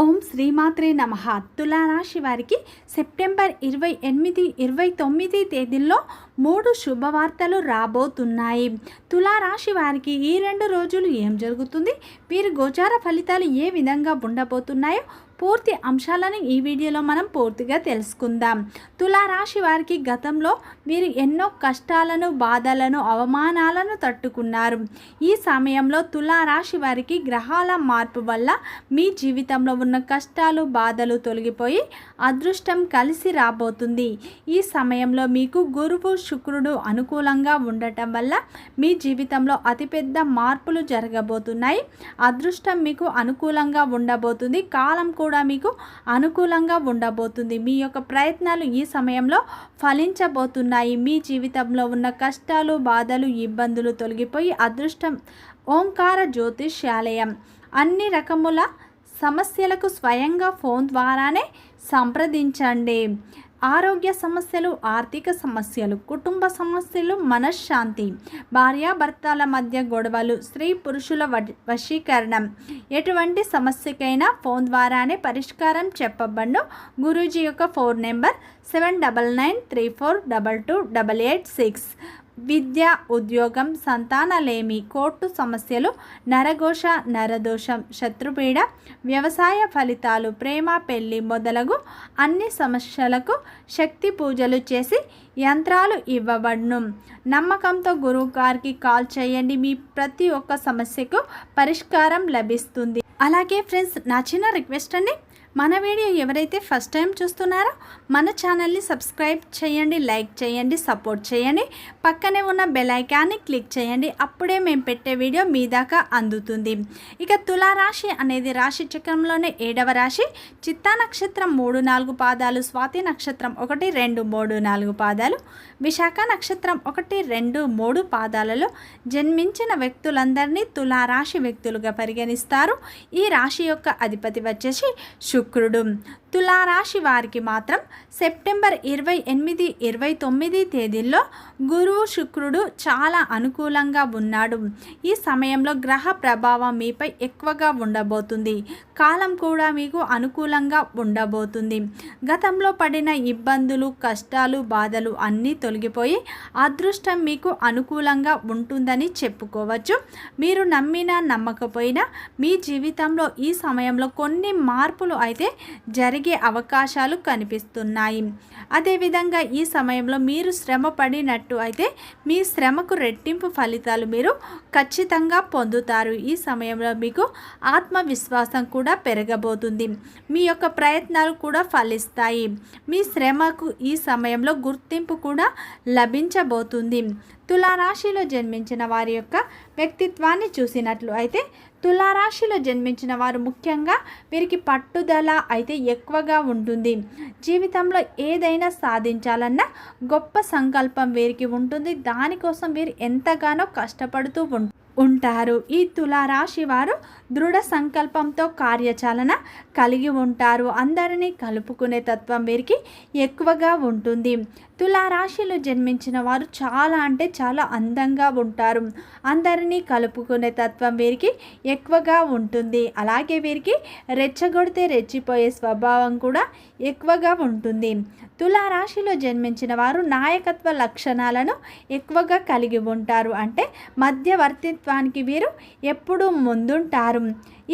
ఓం శ్రీమాత్రే నమ. తులారాశి వారికి సెప్టెంబర్ ఇరవై ఎనిమిది ఇరవై తొమ్మిది తేదీల్లో మూడు శుభవార్తలు రాబోతున్నాయి. తులారాశి వారికి ఈ రెండు రోజులు ఏం జరుగుతుంది? వీరి గోచార ఫలితాలు ఏ విధంగా ఉండబోతున్నాయో పూర్తి అంశాలను ఈ వీడియోలో మనం పూర్తిగా తెలుసుకుందాం. తులారాశి వారికి గతంలో వీరు ఎన్నో కష్టాలను బాధలను అవమానాలను తట్టుకున్నారు. ఈ సమయంలో తులారాశి వారికి గ్రహాల మార్పు వల్ల మీ జీవితంలో ఉన్న కష్టాలు బాధలు తొలగిపోయి అదృష్టం కలిసి రాబోతుంది. ఈ సమయంలో మీకు గురువు శుక్రుడు అనుకూలంగా ఉండటం వల్ల మీ జీవితంలో అతిపెద్ద మార్పులు జరగబోతున్నాయి. అదృష్టం మీకు అనుకూలంగా ఉండబోతుంది. కాలం కూడా కూడా మీకు అనుకూలంగా ఉండబోతుంది. మీ యొక్క ప్రయత్నాలు ఈ సమయంలో ఫలించబోతున్నాయి. మీ జీవితంలో ఉన్న కష్టాలు బాధలు ఇబ్బందులు తొలగిపోయి అదృష్టం ఓంకార జ్యోతిష్యాలయం. అన్ని రకముల సమస్యలకు స్వయంగా ఫోన్ ద్వారానే సంప్రదించండి. ఆరోగ్య సమస్యలు ఆర్థిక సమస్యలు కుటుంబ సమస్యలు మనశ్శాంతి భార్యాభర్తల మధ్య గొడవలు స్త్రీ పురుషుల వ- వశీకరణం. ఎటువంటి సమస్యకైనా ఫోన్ ద్వారానే పరిష్కారం చెప్పబడ్ను. గురూజీ యొక్క phone number seven double nine three four double two double eight six. విద్య ఉద్యోగం సంతానలేమి కోర్టు సమస్యలు నరఘోష నరదోషం శత్రుపీడ వ్యవసాయ ఫలితాలు ప్రేమ పెళ్ళి మొదలగు అన్ని సమస్యలకు శక్తి పూజలు చేసి యంత్రాలు ఇవ్వబడును. నమ్మకంతో గురువు గారికి కాల్ చేయండి. మీ ప్రతి ఒక్క సమస్యకు పరిష్కారం లభిస్తుంది. అలాగే ఫ్రెండ్స్ నా చిన్న రిక్వెస్ట్ అండి. మన వీడియో ఎవరైతే ఫస్ట్ టైం చూస్తున్నారో మన ఛానల్ని సబ్స్క్రైబ్ చేయండి లైక్ చేయండి సపోర్ట్ చేయండి. పక్కనే ఉన్న బెల్ ఐకాన్ని క్లిక్ చేయండి. అప్పుడే మేము పెట్టే వీడియో మీ దాకా అందుతుంది. ఇక తులారాశి అనేది రాశి చక్రంలోనే ఏడవ రాశి. చిత్తా నక్షత్రం మూడు నాలుగు పాదాలు స్వాతి నక్షత్రం ఒకటి రెండు మూడు నాలుగు పాదాలు. విశాఖ నక్షత్రం ఒకటి రెండు మూడు పాదాలలో జన్మించిన వ్యక్తులందరినీ తులారాశి వ్యక్తులుగా పరిగణిస్తారు. ఈ రాశి యొక్క అధిపతి వచ్చేసి శుక్రుడు తులారాశి వారికి మాత్రం సెప్టెంబర్ ఇరవై ఎనిమిది ఇరవై తొమ్మిది తేదీల్లో గురువు శుక్రుడు చాలా అనుకూలంగా ఉన్నాడు. ఈ సమయంలో గ్రహ ప్రభావం మీపై ఎక్కువగా ఉండబోతుంది. కాలం కూడా మీకు అనుకూలంగా ఉండబోతుంది. గతంలో పడిన ఇబ్బందులు కష్టాలు బాధలు అన్నీ తొలగిపోయి అదృష్టం మీకు అనుకూలంగా ఉంటుందని చెప్పుకోవచ్చు. మీరు నమ్మినా నమ్మకపోయినా మీ జీవితంలో ఈ సమయంలో కొన్ని మార్పులు అయితే జరిగి అవకాశాలు కనిపిస్తున్నాయి. అదేవిధంగా ఈ సమయంలో మీరు శ్రమ పడినట్టు అయితే మీ శ్రమకు రెట్టింపు ఫలితాలు మీరు ఖచ్చితంగా పొందుతారు. ఈ సమయంలో మీకు ఆత్మవిశ్వాసం కూడా పెరగబోతుంది. మీ యొక్క ప్రయత్నాలు కూడా ఫలిస్తాయి. మీ శ్రమకు ఈ సమయంలో గుర్తింపు కూడా లభించబోతుంది. తులారాశిలో జన్మించిన వారి యొక్క వ్యక్తిత్వాన్ని చూసినట్లు అయితే తులారాశిలో జన్మించిన వారు ముఖ్యంగా వీరికి పట్టుదల అయితే ఎక్కువగా ఉంటుంది. జీవితంలో ఏదైనా సాధించాలన్న గొప్ప సంకల్పం వీరికి ఉంటుంది. దానికోసం వీరు ఎంతగానో కష్టపడుతూ ఉం ఉంటారు. ఈ తులారాశి వారు దృఢ సంకల్పంతో కార్యాచరణ కలిగి ఉంటారు. అందరినీ కలుపుకునే తత్వం వీరికి ఎక్కువగా ఉంటుంది. తులారాశిలో జన్మించిన వారు చాలా అంటే చాలా అందంగా ఉంటారు. అందరినీ కలుపుకునే తత్వం వీరికి ఎక్కువగా ఉంటుంది. అలాగే వీరికి రెచ్చగొడితే రెచ్చిపోయే స్వభావం కూడా ఎక్కువగా ఉంటుంది. తులారాశిలో జన్మించిన వారు నాయకత్వ లక్షణాలను ఎక్కువగా కలిగి ఉంటారు. అంటే మధ్యవర్తిత్వానికి వీరు ఎప్పుడూ ముందుంటారు.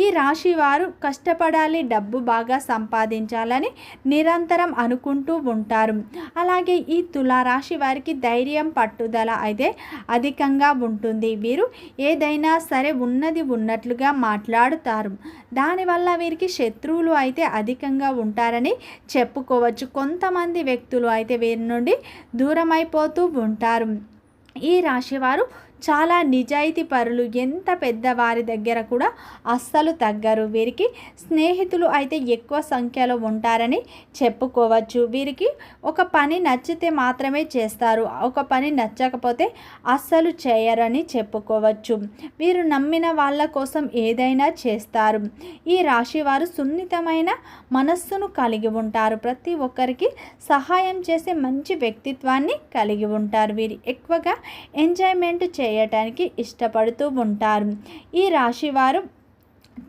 ఈ రాశి వారు కష్టపడాలి డబ్బు బాగా సంపాదించాలని నిరంతరం అనుకుంటూ ఉంటారు. అలాగే ఈ తులారాశి వారికి ధైర్యం పట్టుదల అయితే అధికంగా ఉంటుంది. వీరు ఏదైనా సరే ఉన్నది ఉన్నట్లుగా మాట్లాడుతారు. దానివల్ల వీరికి శత్రువులు అయితే అధికంగా ఉంటారని చెప్పుకోవచ్చు. కొంతమంది వ్యక్తులు అయితే వీరి నుండి దూరం అయిపోతూ ఉంటారు. ఈ రాశివారు చాలా నిజాయితీ పరులు ఎంత పెద్దవారి దగ్గర కూడా అస్సలు తగ్గరు. వీరికి స్నేహితులు అయితే ఎక్కువ సంఖ్యలో ఉంటారని చెప్పుకోవచ్చు. వీరికి ఒక పని నచ్చితే మాత్రమే చేస్తారు. ఒక పని నచ్చకపోతే అస్సలు చేయరని చెప్పుకోవచ్చు. వీరు నమ్మిన వాళ్ళ కోసం ఏదైనా చేస్తారు. ఈ రాశి వారు సున్నితమైన మనస్సును కలిగి ఉంటారు. ప్రతి ఒక్కరికి సహాయం చేసే మంచి వ్యక్తిత్వాన్ని కలిగి ఉంటారు. వీరు ఎక్కువగా ఎంజాయ్మెంట్ చేయటానికి ఇష్టపడుతూ ఉంటారు. ఈ రాశివారు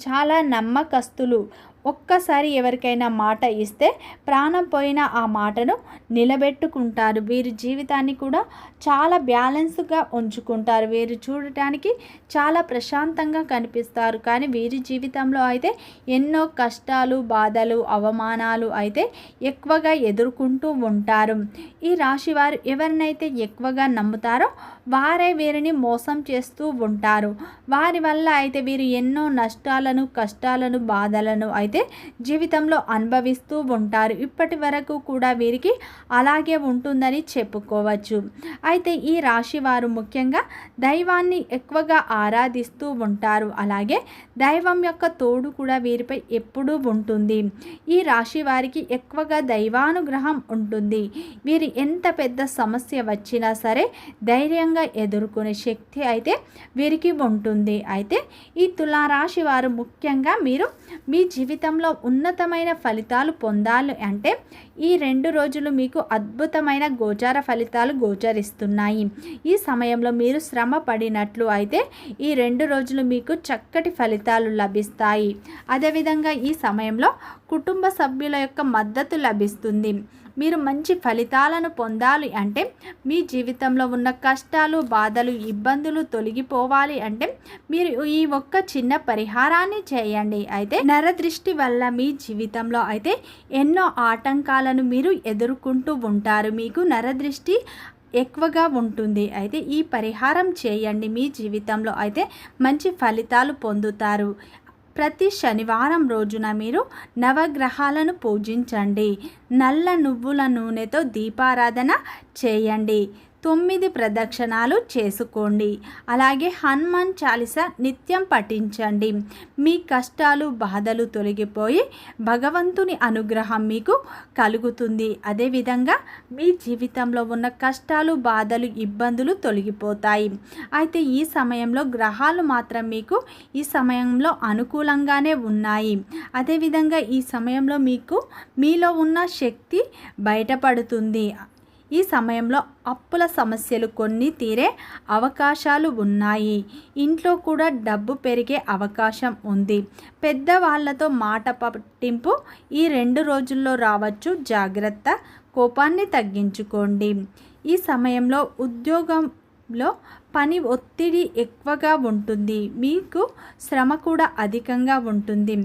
చాలా నమ్మకస్తులు. ఒక్కసారి ఎవరికైనా మాట ఇస్తే ప్రాణం పోయిన ఆ మాటను నిలబెట్టుకుంటారు. వీరి జీవితాన్ని కూడా చాలా బ్యాలెన్స్గా ఉంచుకుంటారు. వీరు చూడటానికి చాలా ప్రశాంతంగా కనిపిస్తారు. కానీ వీరి జీవితంలో అయితే ఎన్నో కష్టాలు బాధలు అవమానాలు అయితే ఎక్కువగా ఎదుర్కొంటూ ఉంటారు. ఈ రాశి వారు ఎవరినైతే ఎక్కువగా నమ్ముతారో వారే వీరిని మోసం చేస్తూ ఉంటారు. వారి వల్ల అయితే వీరు ఎన్నో నష్టాలను కష్టాలను బాధలను అయితే జీవితంలో అనుభవిస్తూ ఉంటారు. ఇప్పటి వరకు కూడా వీరికి అలాగే ఉంటుందని చెప్పుకోవచ్చు. అయితే ఈ రాశి వారు ముఖ్యంగా దైవాన్ని ఎక్కువగా ఆరాధిస్తూ ఉంటారు. అలాగే దైవం యొక్క తోడు కూడా వీరిపై ఎప్పుడూ ఉంటుంది. ఈ రాశి వారికి ఎక్కువగా దైవానుగ్రహం ఉంటుంది. వీరి ఎంత పెద్ద సమస్య వచ్చినా సరే ధైర్యంగా ఎదుర్కొనే శక్తి అయితే వీరికి ఉంటుంది. అయితే ఈ తులారాశి వారు ముఖ్యంగా మీరు మీ జీవితంలో ఉన్నతమైన ఫలితాలు పొందాలి అంటే ఈ రెండు రోజులు మీకు అద్భుతమైన గోచార ఫలితాలు గోచరిస్తున్నాయి. ఈ సమయంలో మీరు శ్రమ పడినట్లు అయితే ఈ రెండు రోజులు మీకు చక్కటి ఫలితాలు లభిస్తాయి. అదేవిధంగా ఈ సమయంలో కుటుంబ సభ్యుల యొక్క మద్దతు లభిస్తుంది. మీరు మంచి ఫలితాలను పొందాలి అంటే మీ జీవితంలో ఉన్న కష్టాలు బాధలు ఇబ్బందులు తొలగిపోవాలి అంటే మీరు ఈ ఒక్క చిన్న పరిహారాన్ని చేయండి. అయితే నరదృష్టి వల్ల మీ జీవితంలో అయితే ఎన్నో ఆటంకాలను మీరు ఎదుర్కొంటూ ఉంటారు. మీకు నరదృష్టి ఎక్కువగా ఉంటుంది. అయితే ఈ పరిహారం చేయండి. మీ జీవితంలో అయితే మంచి ఫలితాలు పొందుతారు. ప్రతి శనివారం రోజున మీరు నవగ్రహాలను పూజించండి. నల్ల నువ్వుల నూనెతో దీపారాధన చేయండి. తొమ్మిది ప్రదక్షిణాలు చేసుకోండి. అలాగే హనుమాన్ చాలీస నిత్యం పఠించండి. మీ కష్టాలు బాధలు తొలగిపోయి భగవంతుని అనుగ్రహం మీకు కలుగుతుంది. అదేవిధంగా మీ జీవితంలో ఉన్న కష్టాలు బాధలు ఇబ్బందులు తొలగిపోతాయి. అయితే ఈ సమయంలో గ్రహాలు మాత్రం మీకు ఈ సమయంలో అనుకూలంగానే ఉన్నాయి. అదేవిధంగా ఈ సమయంలో మీకు మీలో ఉన్న శక్తి బయటపడుతుంది. ఈ సమయంలో అప్పుల సమస్యలు కొన్ని తీరే అవకాశాలు ఉన్నాయి. ఇంట్లో కూడా డబ్బు పెరిగే అవకాశం ఉంది. పెద్దవాళ్ళతో మాట పట్టింపు ఈ రెండు రోజుల్లో రావచ్చు. జాగ్రత్త కోపాన్ని తగ్గించుకోండి. ఈ సమయంలో ఉద్యోగంలో పని ఒత్తిడి ఎక్కువగా ఉంటుంది. మీకు శ్రమ కూడా అధికంగా ఉంటుంది.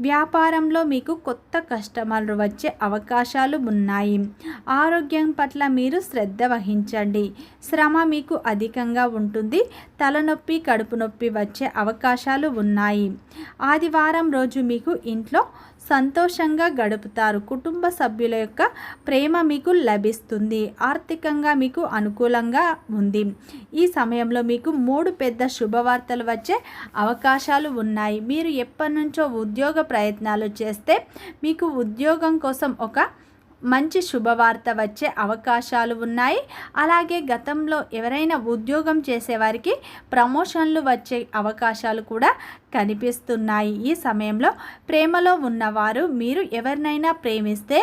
వ్యాపారంలో మీకు కొత్త కస్టమర్లు వచ్చే అవకాశాలు ఉన్నాయి. ఆరోగ్యం పట్ల మీరు శ్రద్ధ వహించండి. శ్రమ మీకు అధికంగా ఉంటుంది. తలనొప్పి కడుపు నొప్పి వచ్చే అవకాశాలు ఉన్నాయి. ఆదివారం రోజు మీకు ఇంట్లో సంతోషంగా గడుపుతారు. కుటుంబ సభ్యుల యొక్క ప్రేమ మీకు లభిస్తుంది. ఆర్థికంగా మీకు అనుకూలంగా ఉంది. ఈ సమయంలో మీకు మూడు పెద్ద శుభవార్తలు వచ్చే అవకాశాలు ఉన్నాయి. మీరు ఎప్పటి నుంచో ఉద్యోగ ప్రయత్నాలు చేస్తే మీకు ఉద్యోగం కోసం ఒక మంచి శుభవార్త వచ్చే అవకాశాలు ఉన్నాయి. అలాగే గతంలో ఎవరైనా ఉద్యోగం చేసేవారికి ప్రమోషన్లు వచ్చే అవకాశాలు కూడా కనిపిస్తున్నాయి. ఈ సమయంలో ప్రేమలో ఉన్నవారు మీరు ఎవరినైనా ప్రేమిస్తే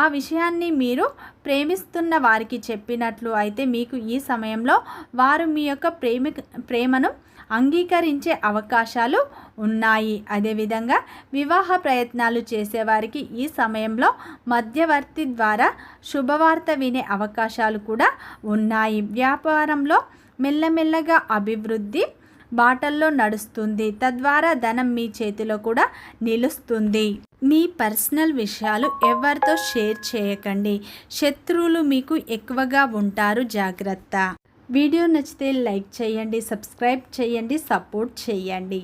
ఆ విషయాన్ని మీరు ప్రేమిస్తున్న వారికి చెప్పినట్లు అయితే మీకు ఈ సమయంలో వారు మీ యొక్క ప్రేమి ప్రేమను అంగీకరించే అవకాశాలు ఉన్నాయి. అదేవిధంగా వివాహ ప్రయత్నాలు చేసేవారికి ఈ సమయంలో మధ్యవర్తి ద్వారా శుభవార్త వినే అవకాశాలు కూడా ఉన్నాయి. వ్యాపారంలో మెల్లమెల్లగా అభివృద్ధి బాటల్లో నడుస్తుంది. తద్వారా ధనం మీ చేతిలో కూడా నిలుస్తుంది. మీ పర్సనల్ విషయాలు ఎవరితో షేర్ చేయకండి. శత్రువులు మీకు ఎక్కువగా ఉంటారు. జాగ్రత్త. వీడియో నచ్చితే లైక్ చేయండి సబ్స్క్రైబ్ చేయండి సపోర్ట్ చేయండి.